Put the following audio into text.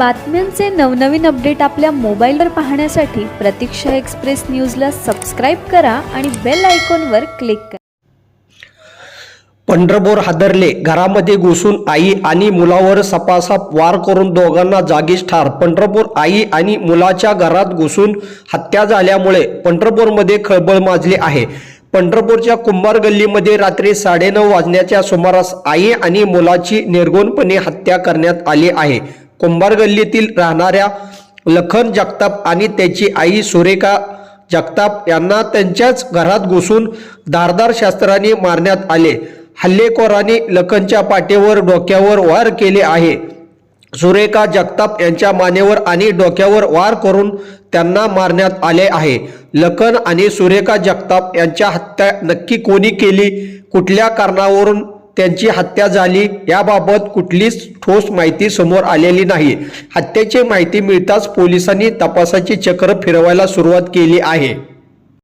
बातम्यांचे नवनवीन अपडेट आपल्या मोबाईलवर पाहण्यासाठी प्रतीक्षा एक्सप्रेस न्यूजला सबस्क्राईब करा आणि बेल आयकॉनवर क्लिक करा. पंढरपूर हादरले घरामध्ये घुसून आई आणि मुलावर सपासप वार करून दोघांना जागीच ठार. पंढरपूर आई आणि मुलाच्या घरात घुसून हत्या झाल्यामुळे पंढरपूरमध्ये खळबळ माजली आहे. पंढरपूरच्या कुंभार गल्लीमध्ये रात्री साडेनऊ वाजण्याच्या सुमारास आई आणि मुलाची निर्गुणपणे हत्या करण्यात आली आहे. कुंभार गल्लीतील राहणाऱ्या लखन जगताप आणि त्याची आई सुरेखा जगताप यांना त्यांच्याच घरात घुसून धारदार शस्त्राने मारण्यात आले. हल्लेखोरांनी लखनच्या पाठीवर डोक्यावर वार केले आहे. सुरेखा जगताप यांच्या मानेवर आणि डोक्यावर वार करून त्यांना मारण्यात आले आहे. लखन आणि सुरेखा जगताप यांच्या हत्या नक्की कोणी केली? कुठल्या कारणावरून त्यांची हत्या झाली याबाबत कुठलीच ठोस माहिती समोर आलेली नाही. हत्येची माहिती मिळताच पोलिसांनी तपासाची चक्र फिरवायला सुरुवात केली आहे.